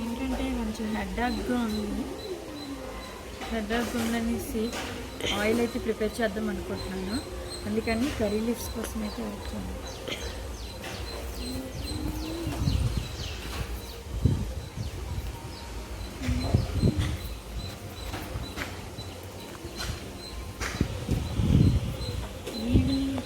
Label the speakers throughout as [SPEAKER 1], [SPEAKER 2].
[SPEAKER 1] ఏంటంటే కొంచెం హెడ్డాక్గా ఉంది. హెడ్డాక్ ఉందనేసి ఆయిల్ అయితే ప్రిపేర్ చేద్దాం అనుకుంటున్నాను. అందుకని కర్రీ లీవ్స్ కోసం అయితే వచ్చాను. ఈవినింగ్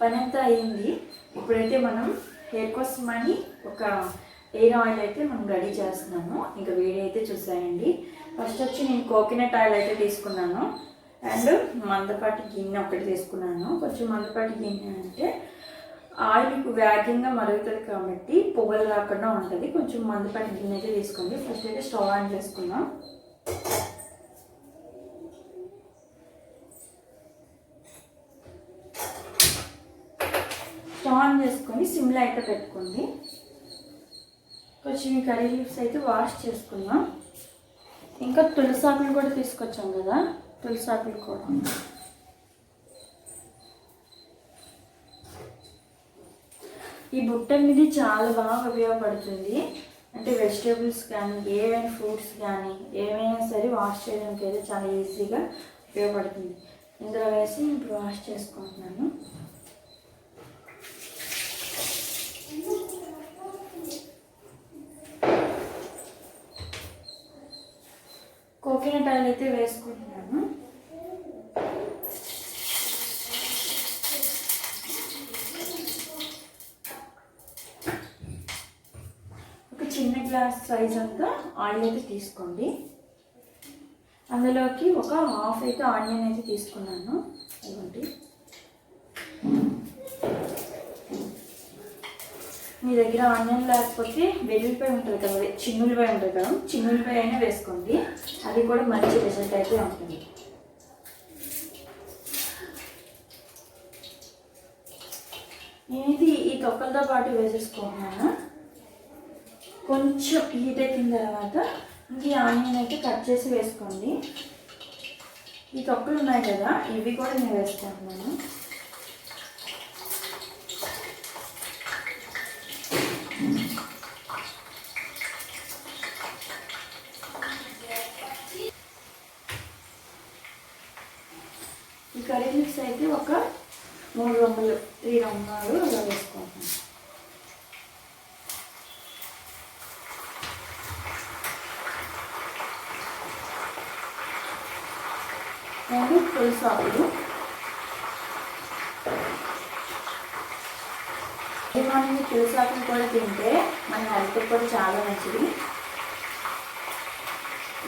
[SPEAKER 1] పని అయింది ఇప్పుడైతే మనం హెయిర్ కోసం అని ఒక హెయిర్ ఆయిల్ అయితే మనం రెడీ చేస్తున్నాము. ఇంకా వేడి అయితే చూసాయండి. ఫస్ట్ వచ్చి నేను కోకోనట్ ఆయిల్ అయితే తీసుకున్నాను. అండ్ మందపాటి గిన్నె ఒకటి తీసుకున్నాను. కొంచెం మందపాటి గిన్నె అంటే ఆయిల్ వేగంగా మరుగుతుంది కాబట్టి పొగలు రాకుండా ఉంటుంది. కొంచెం మందపాటి గిన్నె అయితే తీసుకోండి. ఫస్ట్ అయితే స్టవ్ ఆన్ చేసుకున్నాం స్టవ్ ఆన్ చేసుకొని సిమ్లో అయితే పెట్టుకోండి. కొంచెం కర్రీ లీవ్స్ అయితే వాష్ చేసుకున్నాం ఇంకా తులసాకులు కూడా తీసుకొచ్చాం కదా తులసాకులు కూడా. ఈ బుట్ట అనేది చాలా బాగా ఉపయోగపడుతుంది. అంటే వెజిటేబుల్స్ కానీ ఏవైనా ఫ్రూట్స్ కానీ ఏమైనా సరే వాష్ చేయడానికి అయితే చాలా ఈజీగా ఉపయోగపడుతుంది. ఇందులో వేసి ఇప్పుడు వాష్ చేసుకుంటున్నాను. కోకోనట్ అయితే వేసుకుంటున్నాను. ఒక చిన్న గ్లాస్ సైజ్ అంతా ఆయిల్ అయితే తీసుకోండి. అందులోకి ఒక హాఫ్ అయితే ఆనియన్ అయితే తీసుకున్నాను ఇవ్వండి మీ దగ్గర ఆనియన్ లేకపోతే వెల్లుల్లిపాయ ఉంటుంది కదా అదే చిన్నులపాయ ఉంటుంది కదా చిన్నులపాయ అయినా వేసుకోండి. అది కూడా మంచి రిజల్ట్ అయితే ఉంటుంది. నేనైతే ఈ తొక్కలతో పాటు వేసేసుకుంటున్నాను. కొంచెం హీట్ అయిన తర్వాత ఇంక ఈ ఆనియన్ అయితే కట్ చేసి వేసుకోండి. ఈ తొక్కలు ఉన్నాయి కదా ఇవి కూడా నేను వేసుకుంటున్నాను ఈ కర్రీ మిక్స్ అయితే ఒక మూడు రొమ్మలు త్రీ రొమ్మలు అలా వేసుకుంటున్నాను సాకులు పులుసు మార్నింగ్ పులుసు కూడా తింటే మన హెల్త్కి కూడా చాలా మంచిది.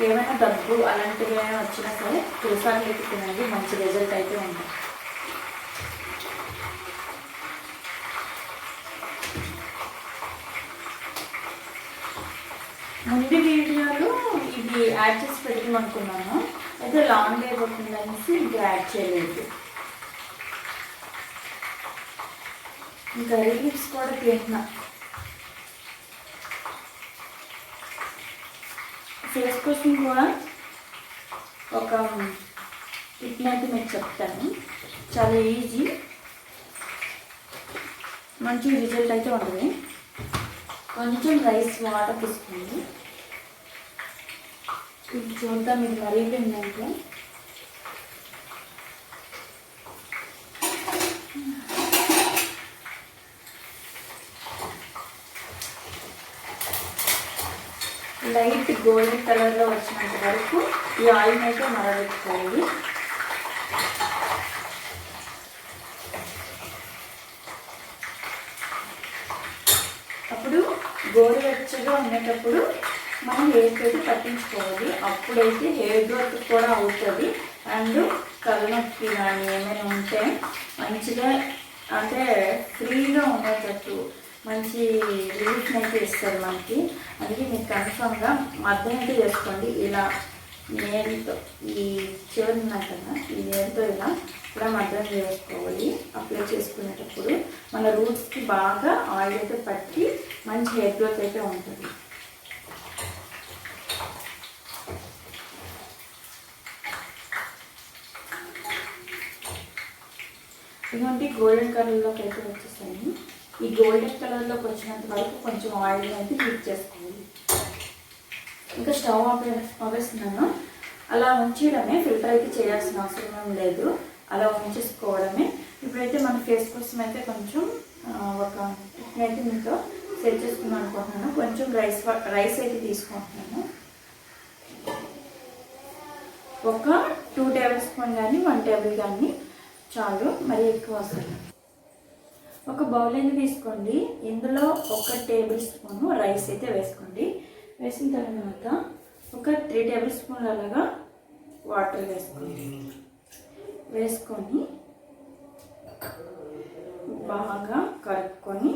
[SPEAKER 1] ఏమైనా దగ్గు అలాంటివి ఏమైనా వచ్చినా సరే పులుసు అయితే తినండి మంచి రిజల్ట్ అయితే ఉంటుంది. ముందు వీడియోలో ఇది యాడ్ చేసి పెడదాం అనుకున్నాను. పెద్ద లాంగ్ అయిపోతుంది అనేసి ఇంకా యాడ్ చేయలేదు. ఇంకా రిలీఫ్స్ కూడా తింటున్నా ఫేస్ కోసం కూడా ఒక టిప్ అయితే మీకు చెప్తాను. చాలా ఈజీ మంచి రిజల్ట్ అయితే ఉంటుంది. కొంచెం రైస్ వాటర్ తీసుకుంది. ఇది చూద్దాం ఇది మరిగిందంటే లైట్ గోల్డెన్ కలర్లో వచ్చినంత వరకు ఈ ఆయిల్ అయితే మరగెట్టుకోవాలి అప్పుడు గోరువెచ్చగా ఉండేటప్పుడు మనం హెయిర్ అయితే పట్టించుకోవాలి అప్పుడైతే హెయిర్ గ్రోత్ కూడా అవుతుంది. అండ్ కళ్ళనొప్పి కానీ ఏమైనా ఉంటే మంచిగా అంటే ఫ్రీగా ఉండేటట్టు మంచి రిలీఫ్ని అయితే ఇస్తారు మనకి. అందుకే మీరు కన్ఫామ్గా అర్థం అయితే చేసుకోండి. ఇలా నేరుతో ఈ చివరి కదా ఈ నేరుతో ఇలా కూడా మద్దం చేసుకోవాలి. అప్లై చేసుకునేటప్పుడు మన రూట్స్కి బాగా ఆయిల్ అయితే పట్టి మంచి హెయిర్ గ్రోత్ అయితే ఉంటుంది. ఇటువంటి గోల్డెన్ కలర్లోకి అయితే వచ్చేసాయి. ఈ గోల్డెన్ కలర్లోకి వచ్చినంత వరకు కొంచెం ఆయిల్ అయితే హీట్ చేసుకోండి ఇంకా స్టవ్ ఆపే ఆపేస్తున్నాను. అలా ఉంచేయడమే ఫిల్టర్ అయితే చేయాల్సిన అవసరం ఏం లేదు. అలా ఉంచేసుకోవడమే. ఇప్పుడైతే మన ఫేస్ కోసం అయితే కొంచెం ఒక అయితే మీతో సెట్ చేసుకుందాం అనుకుంటున్నాను. కొంచెం రైస్ రైస్ అయితే తీసుకుంటున్నాను. ఒక టూ టేబుల్ స్పూన్ కానీ వన్ టేబుల్ కానీ చాలు మరి ఎక్కువ వస్తుంది. ఒక బౌల్ అయితే తీసుకోండి. ఇందులో ఒక టేబుల్ స్పూన్ రైస్ అయితే వేసుకోండి. వేసిన తర్వాత ఒక త్రీ టేబుల్ స్పూన్ల అలాగా వాటర్ వేసుకోండి. వేసుకొని బాగా కలుపుకొని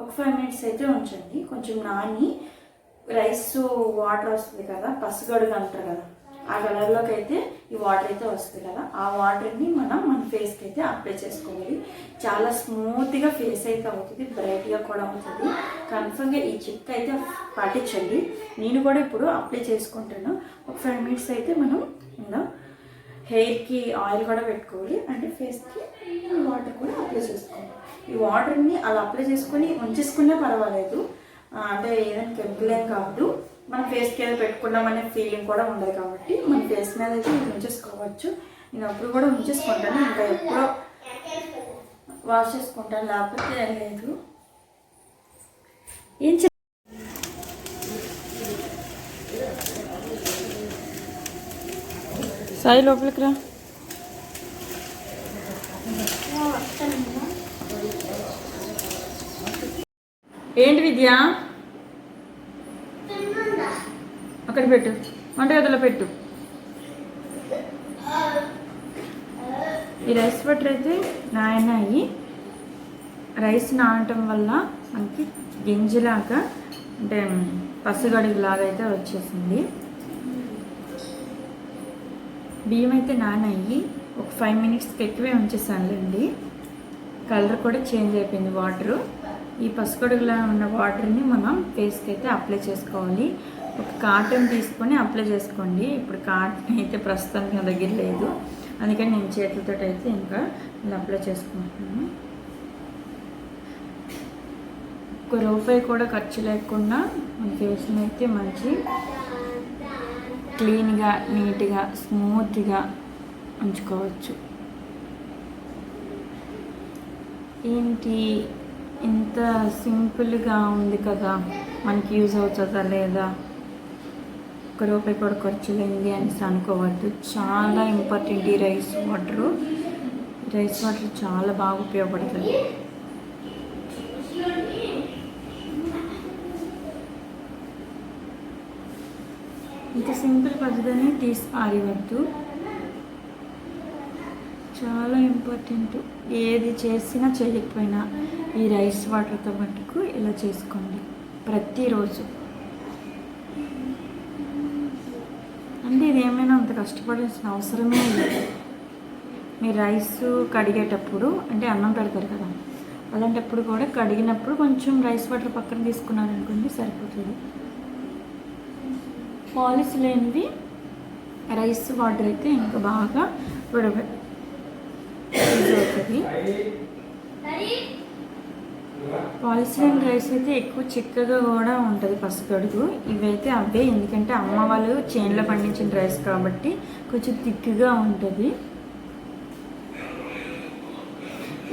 [SPEAKER 1] ఒక ఫైవ్ మినిట్స్ అయితే ఉంచండి. కొంచెం నాని రైస్ వాటర్ వస్తుంది కదా పసుగడుగు అంటారు కదా. ఆ కలర్లోకి అయితే ఈ వాటర్ అయితే వస్తుంది కదా. ఆ వాటర్ని మనం మన ఫేస్కి అయితే అప్లై చేసుకోవాలి. చాలా స్మూత్గా ఫేస్ అయితే అవుతుంది బ్రైట్గా కూడా అవుతుంది. కన్ఫర్మ్గా ఈ చిప్ అయితే పాటించండి. నేను కూడా ఇప్పుడు అప్లై చేసుకుంటాను. ఒక ఫైవ్ మినిట్స్ అయితే మనం ఉందాం. హెయిర్కి ఆయిల్ కూడా పెట్టుకోవాలి. అంటే ఫేస్కి వాటర్ కూడా అప్లై చేసుకోవాలి. ఈ వాటర్ని అలా అప్లై చేసుకొని ఉంచేసుకునే పర్వాలేదు. అంటే ఏదైనా కెమికల్ ఏం కాదు. మన ఫేస్కి ఏదో పెట్టుకున్నామనే ఫీలింగ్ కూడా ఉండదు కాబట్టి మన ఫేస్ మీద అయితే ఇది ఉంచేసుకోవచ్చు. నేను అప్పుడు కూడా ఉంచేసుకుంటాను ఇంకా ఎప్పుడో వాష్ చేసుకుంటాను లేకపోతే లేదు. ఏం సాయి లోపలికి రా. ఏంటి విద్య? అక్కడ పెట్టు. వంటగదిలో పెట్టు. ఈ రైస్ వాటర్ అయితే నాయనాయి రైస్ నానటం వల్ల మనకి గింజలాగా అంటే పసుగడుగులాగా అయితే వచ్చేసింది. బియ్యం అయితే నానయ్యి ఒక ఫైవ్ మినిట్స్కి ఎక్కువే ఉంచేసానులేండి. కలర్ కూడా చేంజ్ అయిపోయింది వాటరు. ఈ పసుగొడుగులా ఉన్న వాటర్ని మనం ఫేస్కి అయితే అప్లై చేసుకోవాలి. ఒక కాటన్ తీసుకొని అప్లై చేసుకోండి. ఇప్పుడు కాటన్ అయితే ప్రస్తుతానికి నా దగ్గర లేదు. అందుకని నేను చేతులతో అయితే ఇంకా ఇలా అప్లై చేసుకుంటున్నాను. ఒక రూపాయి కూడా ఖర్చు లేకుండా మన ఫేస్ని అయితే మంచి క్లీన్గా నీట్గా స్మూత్గా ఉంచుకోవచ్చు. ఏంటి? ఇంత సింపుల్గా ఉంది కదా మనకి యూజ్ అవుతుందా లేదా? ఒక రూపాయి కూడా ఖర్చు లేనిది అనేసి అనుకోవద్దు. చాలా ఇంపార్టెంట్ ఈ రైస్ వాటర్. రైస్ వాటర్ చాలా బాగా ఉపయోగపడుతుంది ఇంత సింపుల్ పద్ధతిని తీసి ఆరివద్దు. చాలా ఇంపార్టెంట్ ఏది చేసినా చేయకపోయినా ఈ రైస్ వాటర్తో మటుకు ఇలా చేసుకోండి. ప్రతిరోజు. అంటే ఇది ఏమైనా అంత కష్టపడాల్సిన అవసరమే లేదు. మీరు రైస్ కడిగేటప్పుడు అంటే అన్నం పెడతారు కదా అలాంటప్పుడు కూడా కడిగినప్పుడు కొంచెం రైస్ వాటర్ పక్కన తీసుకున్నారనుకోండి సరిపోతుంది. పాలిస్ లేనివి రైస్ వాటర్ అయితే ఇంకా బాగా ఉడవ ఉంటుంది. పాలిస్టిన్ రైస్ అయితే ఎక్కువ చిక్కగా కూడా ఉంటుంది పసుగడుగు ఇవైతే అవే ఎందుకంటే అమ్మ వాళ్ళు చేన్లో పండించిన రైస్ కాబట్టి కొంచెం థిక్గా ఉంటుంది.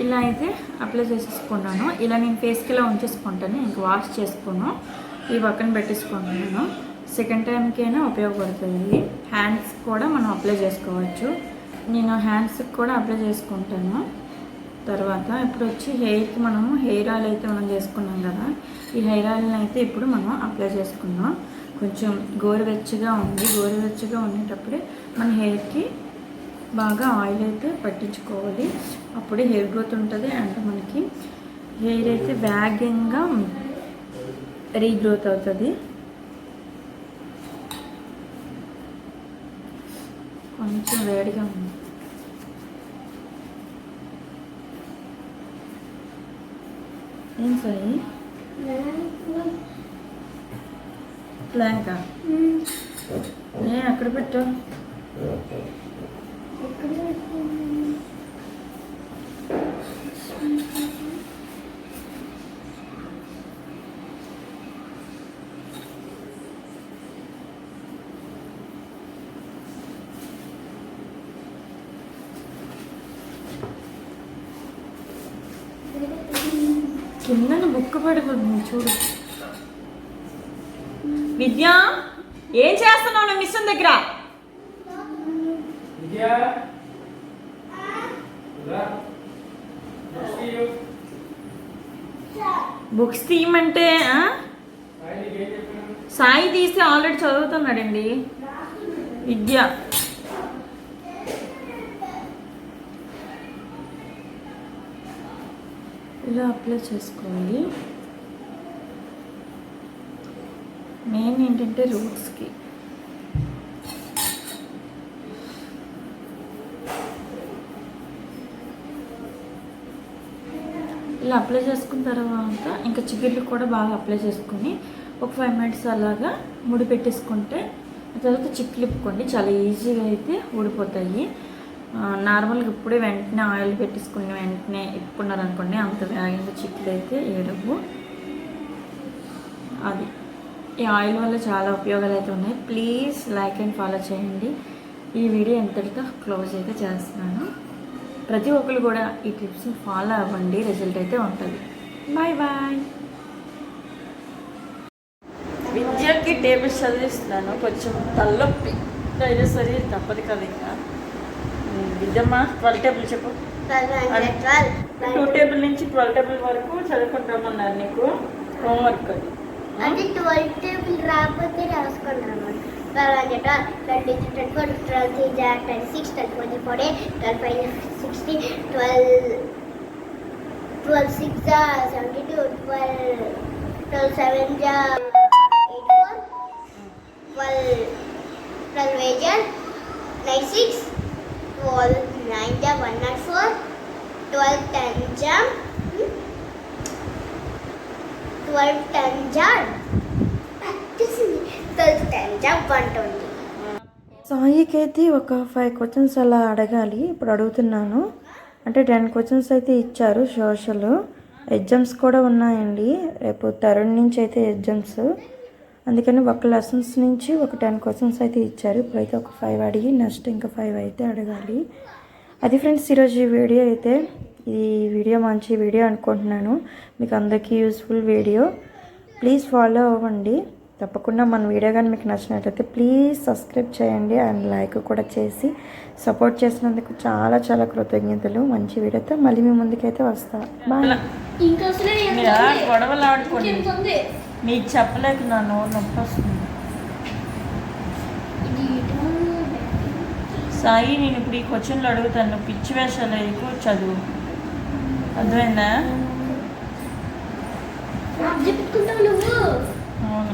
[SPEAKER 1] ఇలా అయితే అప్లై చేసేసుకున్నాను. ఇలా నేను ఫేస్కి ఇలా ఉంచేసుకుంటాను. ఇంక వాష్ చేసుకున్నాను. ఈ పక్కన పెట్టేసుకుంటున్నాను సెకండ్ టైంకైనా ఉపయోగపడుతుంది. హ్యాండ్స్ కూడా మనం అప్లై చేసుకోవచ్చు. నేను హ్యాండ్స్కి కూడా అప్లై చేసుకుంటాను. తర్వాత ఇప్పుడు వచ్చి హెయిర్కి మనము హెయిర్ ఆయిల్ అయితే మనం చేసుకున్నాం కదా ఈ హెయిర్ ఆయిల్ని అయితే ఇప్పుడు మనం అప్లై చేసుకుందాం. కొంచెం గోరువెచ్చగా ఉంది గోరువెచ్చగా ఉండేటప్పుడే మన హెయిర్కి బాగా ఆయిల్ అయితే పట్టించుకోవాలి. అప్పుడే హెయిర్ గ్రోత్ ఉంటుంది అండ్ మనకి హెయిర్ అయితే వేగంగా రీగ్రోత్ అవుతుంది. కొంచెం వేడిగా ఉంది. ఏం సాయి ప్లాంకా ఏ అక్కడ పెట్టు. కిందన బుక్ పడిపోతుంది చూడు. విద్య ఏం చేస్తున్నావు నా మిషన్ దగ్గర? బుక్స్ తీయమంటే?
[SPEAKER 2] సాయి ఏం చెప్పాను
[SPEAKER 1] సాయి తీసి ఆల్రెడీ చదువుతున్నాడండి. విద్య. ఇలా అప్లై చేసుకోండి మెయిన్ ఏంటంటే రూట్స్కి ఇలా అప్లై చేసుకున్న తర్వాత ఇంకా చిగుర్లు కూడా బాగా అప్లై చేసుకొని ఒక ఫైవ్ మినిట్స్ అలాగా ముడి పెట్టేసుకుంటే ఆ తర్వాత చిక్కులు ఇప్పుకోండి. చాలా ఈజీగా అయితే ఊడిపోతాయి. నార్మల్గా ఇప్పుడే వెంటనే ఆయిల్ పెట్టేసుకుని వెంటనే ఇప్పుకున్నారు అనుకోండి అంత వేగంగా చిక్కులు అయితే ఏడవు అది. ఈ ఆయిల్ వల్ల చాలా ఉపయోగాలు అయితే ఉన్నాయి. ప్లీజ్ లైక్ అండ్ ఫాలో చేయండి. ఈ వీడియో ఎంతటితో క్లోజ్ అయితే చేస్తున్నాను. ప్రతి ఒక్కరు కూడా ఈ టిప్స్ ఫాలో అవ్వండి. రిజల్ట్ అయితే ఉంటుంది. Bye bye. విద్యకి టేబుల్స్ చదివిస్తున్నాను. కొంచెం తలనొప్పి. అయినా సరే తప్పదు కదా ఇంకా. విద్యమ్మ ట్వెల్వ్ టేబుల్ చెప్పు. టూ టేబుల్ నుంచి ట్వెల్వ్ టేబుల్ వరకు చదువుకుంటామన్నారు నీకు. హోంవర్క్ అది.
[SPEAKER 3] ట్వెల్వ్ టేబుల్ రాకపోతే రాసుకుంటాను twelve hundred twenty twenty four twelve three జా twenty six twenty four four twelve five sixty twelve twelve six seventy two twelve twelve seven జా eight four twelve twelve eight జా nine six twelve nine జా one nought four twelve ten జా twelve ten జా twelve ten జా one twenty
[SPEAKER 1] సాయికి అయితే ఒక five questions అలా అడగాలి. ఇప్పుడు అడుగుతున్నాను. అంటే టెన్ క్వశ్చన్స్ అయితే ఇచ్చారు సోషల్ ఎగ్జామ్స్ కూడా ఉన్నాయండి. రేపు థర్డ్ నుంచి అయితే ఎగ్జామ్స్ అందుకని ఒక లెసన్స్ నుంచి ఒక టెన్ క్వశ్చన్స్ అయితే ఇచ్చారు. ఇప్పుడైతే ఒక ఫైవ్ అడిగి నెక్స్ట్ ఇంకా ఫైవ్ అయితే అడగాలి. అది ఫ్రెండ్స్ ఈరోజు ఈ వీడియో అయితే ఈ వీడియో మంచి వీడియో అనుకుంటున్నాను. మీకు అందరికీ యూస్ఫుల్ వీడియో. ప్లీజ్ ఫాలో అవ్వండి. తప్పకుండా మన వీడియో కానీ మీకు నచ్చినట్లయితే ప్లీజ్ సబ్స్క్రైబ్ చేయండి అండ్ లైక్ కూడా చేసి సపోర్ట్ చేసినందుకు చాలా చాలా కృతజ్ఞతలు. మంచి వీడియోతో మళ్ళీ మీ ముందుకైతే వస్తా. బాయ్
[SPEAKER 3] ఇంకా అసలు
[SPEAKER 1] మీరు అలా గొడవలు ఆడుకోండి. మీకు చెప్పలేక నా నోరు నొప్పి వస్తుంది
[SPEAKER 3] ఇది
[SPEAKER 1] సాయి నేను ఇప్పుడు ఈ క్వశ్చన్లు అడుగుతాను. పిచ్చి వేషాలు ఎక్కువ చదువు. అర్థమైందా? అవును.